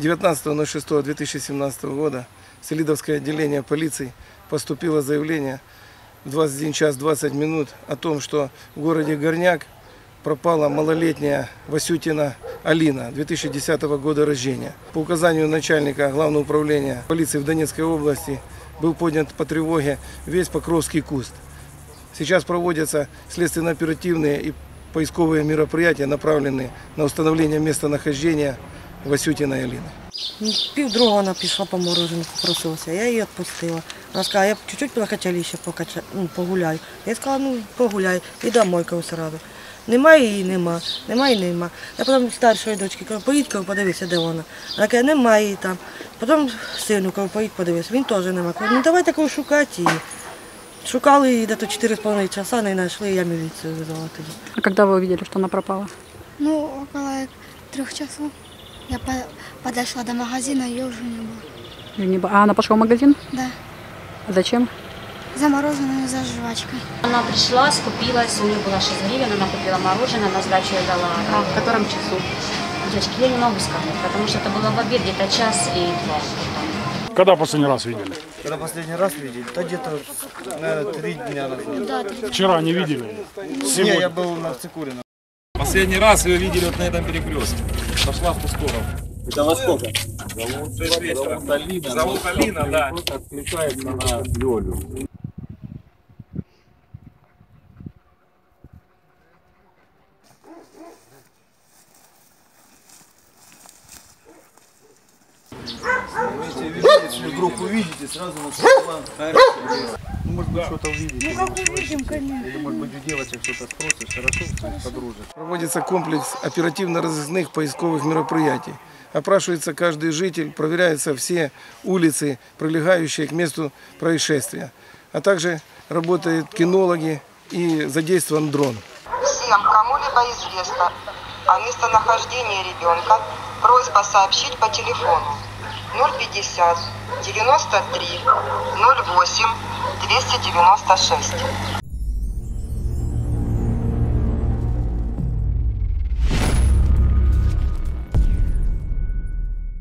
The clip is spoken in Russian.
19.06.2017 года в Селидовское отделение полиции поступило заявление в 21 час 20 минут о том, что в городе Горняк пропала малолетняя Васютина Алина 2010 года рождения. По указанию начальника Главного управления полиции в Донецкой области был поднят по тревоге весь Покровский куст. Сейчас проводятся следственно-оперативные и поисковые мероприятия, направленные на установление местонахождения Васютиной Алины. Пів другого вона пішла по морожену, попросилася, я її відпустила. Вона сказала, я чуть-чуть на ще покача, ну, погуляю. Я сказала, ну погуляй, і домой кажу, сразу. Немає її, нема, немає і нема. Я потім старшої дочки кажу, поїдь, кажу, подивися, де вона. Вона каже, немає її там. Потім сину кажу, поїдь, подивися, він теж немає. Кажу, ну давайте кажу, шукати її. Шукали її десь 4,5 часа, не знайшли, я міліцію визвала тоді. А когда вы увидели, что она пропала? Ну, около трех часов я по- подошла до магазина, ее уже не было. Не б- А она пошла в магазин? Да, А Зачем? замороженную за жвачкой. Она пришла, скупилась, у нее было 6 гривен, она купила мороженое, на сдачу я дала. А в котором часу? Девочки, я не могу сказать, потому что это было в обед, где-то час и два. Когда последний раз видели? Когда последний раз видели? Да где-то, наверное, три дня назад. Вчера не видели? Не, Сегодня? я был на Цикурино. Последний раз ее видели вот на этом перекрестке. Пошла в ту сторону. Это во сколько? Зовут Алина. Зовут Алина, да. Откликается на Лёлю. Если вдруг увидите, сразу на Ну, может быть, что-то увидите. Ну, как увидим, конечно. Или, может быть, у девочек что-то спросишь, хорошо, подружишь. Проводится комплекс оперативно-розыскных поисковых мероприятий. Опрашивается каждый житель, проверяются все улицы, прилегающие к месту происшествия. А также работают кинологи и задействован дрон. Всем, кому-либо известно о местонахождении ребенка, просьба сообщить по телефону 050 93 08 296.